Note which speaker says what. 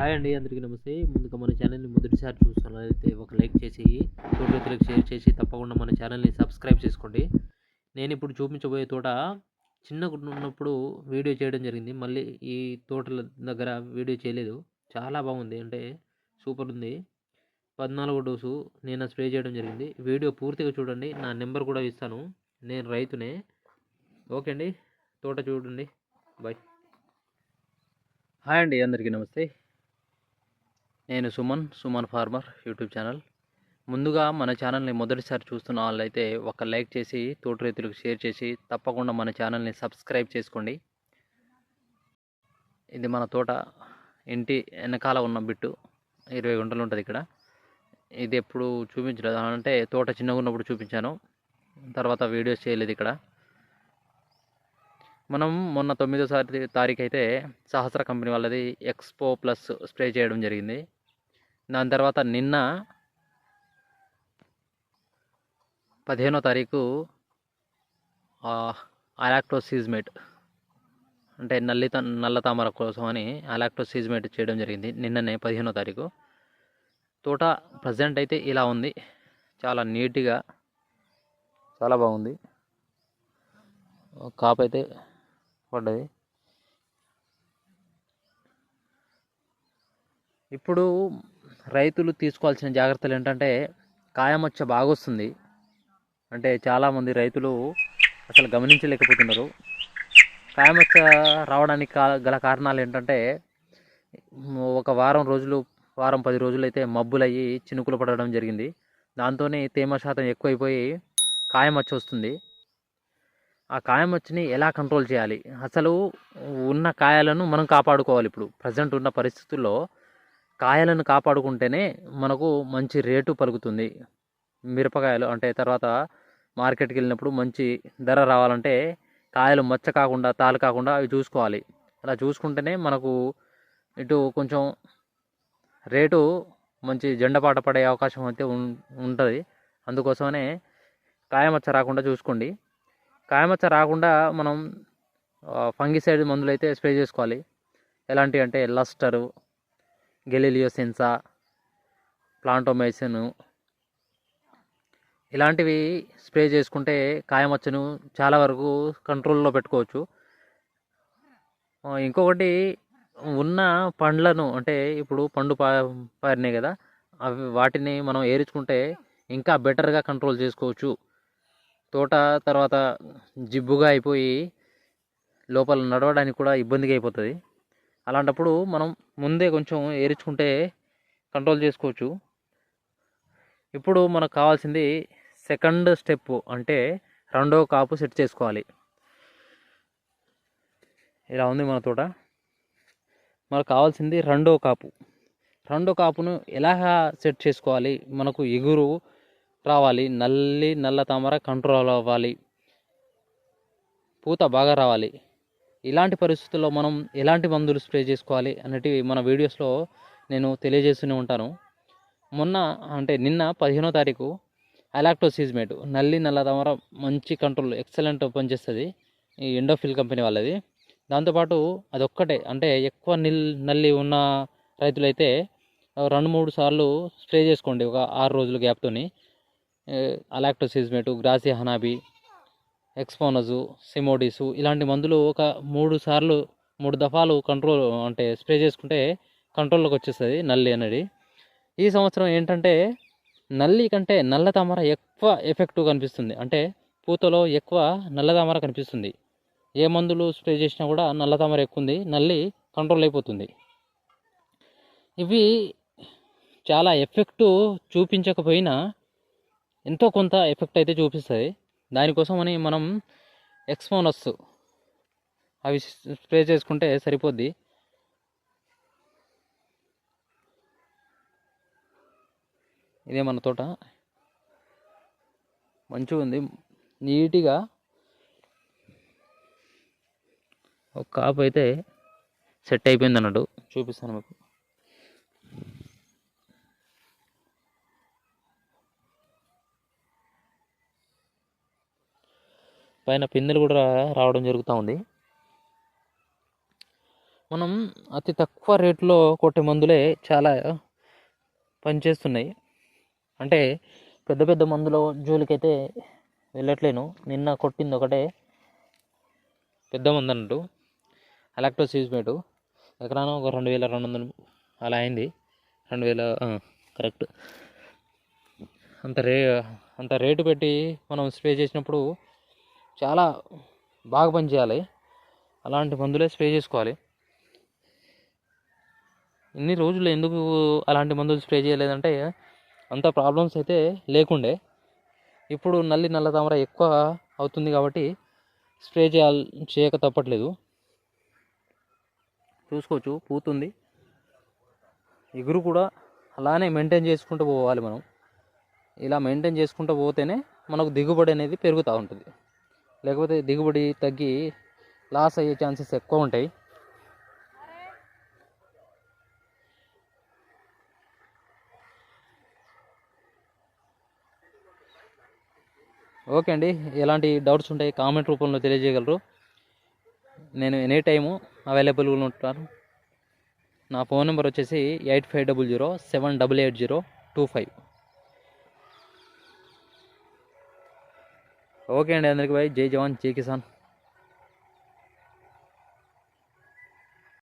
Speaker 1: Hi అండి అందరికీ నమస్తే. ముందుగా మన ఛానల్ని మొదటిసారి చూస్తున్నట్లయితే ఒక లైక్ చేసి తోటలకు షేర్ చేసి తప్పకుండా మన ఛానల్ని సబ్స్క్రైబ్ చేసుకోండి. నేను ఇప్పుడు చూపించబోయే తోట చిన్నగా ఉన్నప్పుడు వీడియో చేయడం జరిగింది. మళ్ళీ ఈ తోటల దగ్గర వీడియో చేయలేదు. చాలా బాగుంది. అంటే సూపర్ ఉంది. పద్నాలుగో డోసు నేను స్ప్రే చేయడం జరిగింది. వీడియో పూర్తిగా చూడండి. నా నెంబర్ కూడా ఇస్తాను. నేను రైతునే. ఓకే అండి. తోట చూడండి. బాయ్. హాయ్ అండి. అందరికీ నమస్తే. నేను Suman Suman farmer YouTube channel. ముందుగా మన ఛానల్ని మొదటిసారి చూస్తున్న వాళ్ళైతే ఒక లైక్ చేసి తోటి రైతులకు షేర్ చేసి తప్పకుండా మన ఛానల్ని సబ్స్క్రైబ్ చేసుకోండి. ఇది మన తోట ఇంటి వెనకాల ఉన్న బిట్టు. ఇరవై గుంటలు ఉంటుంది ఇక్కడ. ఇది ఎప్పుడు చూపించలేదు. అంటే తోట చిన్నగా ఉన్నప్పుడు చూపించాను. తర్వాత వీడియోస్ చేయలేదు ఇక్కడ. మనం మొన్న తొమ్మిదో తారీఖు అయితే సహస్ర కంపెనీ వాళ్ళది ఎక్స్పో ప్లస్ స్ప్రే చేయడం జరిగింది. దాని తర్వాత నిన్న పదిహేనో తారీఖు అలాక్టోసీజ్మేట్ అంటే నల్లి నల్ల తామర కోసం అని అలాక్టోసీజ్మేట్ చేయడం జరిగింది నిన్ననే పదిహేనో తారీఖు. తోట ప్రజెంట్ అయితే ఇలా ఉంది. చాలా నీట్గా చాలా బాగుంది. కాపు అయితే పడ్డది. ఇప్పుడు రైతులు తీసుకోవాల్సిన జాగ్రత్తలు ఏంటంటే కాయమచ్చ బాగా వస్తుంది అంటే చాలామంది రైతులు అసలు గమనించలేకపోతున్నారు. కాయమచ్చ రావడానికి గల కారణాలు ఏంటంటే ఒక వారం రోజులు వారం పది రోజులు అయితే మబ్బులయ్యి చినుకులు పడడం జరిగింది. దాంతోనే తేమ శాతం ఎక్కువైపోయి కాయమచ్చ వస్తుంది. ఆ కాయమచ్చని ఎలా కంట్రోల్ చేయాలి? అసలు ఉన్న కాయలను మనం కాపాడుకోవాలి ఇప్పుడు. ప్రజెంట్ ఉన్న పరిస్థితుల్లో కాయలను కాపాడుకుంటేనే మనకు మంచి రేటు పలుకుతుంది. మిరపకాయలు అంటే తర్వాత మార్కెట్కి వెళ్ళినప్పుడు మంచి ధర రావాలంటే కాయలు మచ్చ కాకుండా తాలు కాకుండా అవి చూసుకోవాలి. అలా చూసుకుంటేనే మనకు ఇటు కొంచెం రేటు మంచి జెండపాట పడే అవకాశం అయితే ఉంటుంది. అందుకోసమనే కాయమచ్చ రాకుండా చూసుకోండి. కాయమచ్చ రాకుండా మనం ఫంగిసైడ్ మందులు అయితే స్ప్రే చేసుకోవాలి. ఎలాంటివి అంటే లస్టరు గెలిలియోసెన్సా ప్లాంటోమైసిన్ ఇలాంటివి స్ప్రే చేసుకుంటే కాయమచ్చను చాలా వరకు కంట్రోల్లో పెట్టుకోవచ్చు. ఇంకొకటి ఉన్న పండ్లను అంటే ఇప్పుడు పండు పారినాయి కదా అవి వాటిని మనం ఏరించుకుంటే ఇంకా బెటర్గా కంట్రోల్ చేసుకోవచ్చు. తోట తర్వాత జిబ్బుగా అయిపోయి లోపల నడవడానికి కూడా ఇబ్బందిగా అయిపోతుంది. అలాంటప్పుడు మనం ముందే కొంచెం ఏరించుకుంటే కంట్రోల్ చేసుకోవచ్చు. ఇప్పుడు మనకు కావాల్సింది సెకండ్ స్టెప్ అంటే రెండో కాపు సెట్ చేసుకోవాలి. ఇలా ఉంది మన తోట. మనకు కావాల్సింది రెండో కాపు. రెండో కాపును ఎలా సెట్ చేసుకోవాలి? మనకు ఎగురు రావాలి. నల్లి నల్ల తామర కంట్రోల్ అవ్వాలి. పూత బాగా రావాలి. ఇలాంటి పరిస్థితుల్లో మనం ఎలాంటి మందులు స్ప్రే చేసుకోవాలి అనేటివి మన వీడియోస్లో నేను తెలియజేస్తూనే ఉంటాను. మొన్న అంటే నిన్న పదిహేనో తారీఖు అలాక్టోసీజ్మేట్ నల్లి నల్ల తమర మంచి కంట్రోల్ ఎక్సలెంట్ పనిచేస్తుంది ఈ ఎండోఫిల్ కంపెనీ వాళ్ళది. దాంతోపాటు అదొక్కటే అంటే ఎక్కువ నిల్ నల్లి ఉన్న రైతులైతే రెండు మూడు సార్లు స్ప్రే చేసుకోండి ఒక ఆరు రోజుల గ్యాప్తోని. అలాక్టోసిజ్మేటు గ్రాసి హనాబి ఎక్స్పోనజు సిమోడిసు ఇలాంటి మందులు ఒక మూడు సార్లు మూడు దఫాలు కంట్రోల్ అంటే స్ప్రే చేసుకుంటే కంట్రోల్లోకి వచ్చేస్తుంది నల్లి అనేది. ఈ సంవత్సరం ఏంటంటే నల్లి కంటే నల్ల తామర ఎక్కువ ఎఫెక్టివ్ కనిపిస్తుంది. అంటే పూతలో ఎక్కువ నల్ల తామర కనిపిస్తుంది. ఏ మందులు స్ప్రే చేసినా కూడా నల్ల తామర ఎక్కువ ఉంది నల్లి కంట్రోల్ అయిపోతుంది. ఇవి చాలా ఎఫెక్టు చూపించకపోయినా ఎంతో కొంత ఎఫెక్ట్ అయితే చూపిస్తుంది దానికోసమని మనం ఎక్స్మోనస్ అవి స్ప్రే చేసుకుంటే సరిపోద్ది. ఇదే మన తోట. మంచిగా ఉంది. నీట్గా ఒక కాపు అయితే సెట్ అయిపోయింది అన్నట్టు. చూపిస్తాను మీకు. పైన పిందెలు కూడా రావడం జరుగుతూ ఉంది. మనం అతి తక్కువ రేట్లో కొట్టే మందులే చాలా పనిచేస్తున్నాయి. అంటే పెద్ద పెద్ద మందుల జోలికైతే వెళ్ళట్లేను. నిన్న కొట్టింది ఒకటే పెద్ద మందు అన్నట్టు. అలాక్టోసిస్మేటు ఎకరానో ఒక రెండు వేల రెండు వందలు అలా అయింది. రెండు వేల కరెక్ట్. అంత రే అంత రేటు పెట్టి మనం స్ప్రే చేసినప్పుడు చాలా బాగా పనిచేయాలి అలాంటి మందులే స్ప్రే చేసుకోవాలి. ఇన్ని రోజులు ఎందుకు అలాంటి మందులు స్ప్రే చేయలేదంటే అంత ప్రాబ్లమ్స్ అయితే లేకుండే. ఇప్పుడు నల్లి నల్ల తామర ఎక్కువ అవుతుంది కాబట్టి స్ప్రే చేయాలి చేయక తప్పట్లేదు. చూసుకోవచ్చు పూతుంది. ఎగురు కూడా అలానే మెయింటైన్ చేసుకుంటూ పోవాలి మనం. ఇలా మెయింటైన్ చేసుకుంటూ పోతేనే మనకు దిగుబడి అనేది పెరుగుతూ ఉంటుంది. లేకపోతే దిగుబడి తగ్గి లాస్ అయ్యే ఛాన్సెస్ ఎక్కువ ఉంటాయి. ఓకే అండి. ఎలాంటి డౌట్స్ ఉంటాయి కామెంట్ రూపంలో తెలియజేయగలరు. నేను ఎనీ టైము అవైలబుల్గా ఉంటాను. నా ఫోన్ నెంబర్ వచ్చేసి eight five double zero seven double eight zero two five. Okay అండి అందరికీ బాయ్. జై జవాన్ జై కిసాన్.